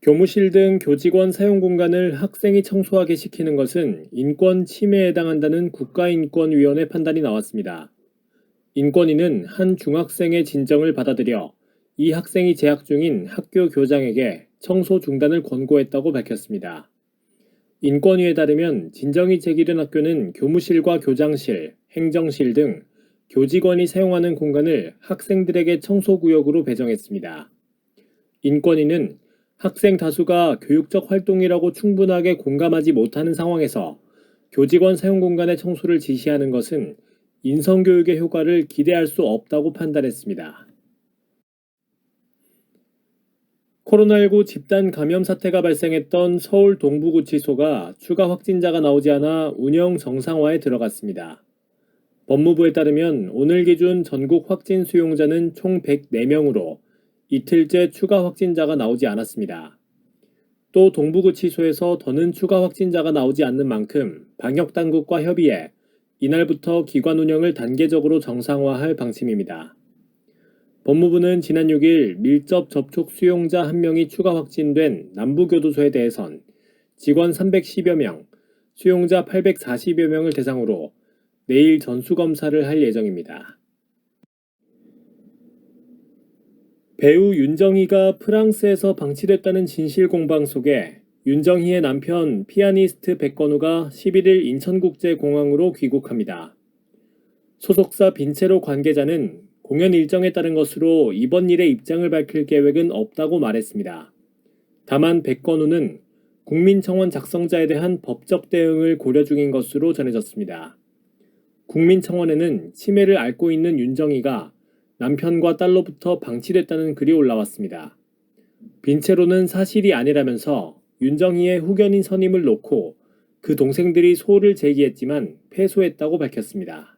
교무실 등 교직원 사용 공간을 학생이 청소하게 시키는 것은 인권 침해에 해당한다는 국가인권위원회 판단이 나왔습니다. 인권위는 한 중학생의 진정을 받아들여 이 학생이 재학 중인 학교 교장에게 청소 중단을 권고했다고 밝혔습니다. 인권위에 따르면 진정이 제기된 학교는 교무실과 교장실, 행정실 등 교직원이 사용하는 공간을 학생들에게 청소구역으로 배정했습니다. 인권위는 학생 다수가 교육적 활동이라고 충분하게 공감하지 못하는 상황에서 교직원 사용 공간의 청소를 지시하는 것은 인성교육의 효과를 기대할 수 없다고 판단했습니다. 코로나19 집단 감염 사태가 발생했던 서울 동부구치소가 추가 확진자가 나오지 않아 운영 정상화에 들어갔습니다. 법무부에 따르면 오늘 기준 전국 확진 수용자는 총 104명으로 이틀째 추가 확진자가 나오지 않았습니다. 또 동부구치소에서 더는 추가 확진자가 나오지 않는 만큼 방역당국과 협의해 이날부터 기관 운영을 단계적으로 정상화할 방침입니다. 법무부는 지난 6일 밀접 접촉 수용자 1명이 추가 확진된 남부교도소에 대해선 직원 310여 명, 수용자 840여 명을 대상으로 내일 전수검사를 할 예정입니다. 배우 윤정희가 프랑스에서 방치됐다는 진실 공방 속에 윤정희의 남편 피아니스트 백건우가 11일 인천국제공항으로 귀국합니다. 소속사 빈체로 관계자는 공연 일정에 따른 것으로 이번 일에 입장을 밝힐 계획은 없다고 말했습니다. 다만 백건우는 국민청원 작성자에 대한 법적 대응을 고려 중인 것으로 전해졌습니다. 국민청원에는 치매를 앓고 있는 윤정희가 남편과 딸로부터 방치됐다는 글이 올라왔습니다. 빈체로는 사실이 아니라면서 윤정희의 후견인 선임을 놓고 그 동생들이 소를 제기했지만 패소했다고 밝혔습니다.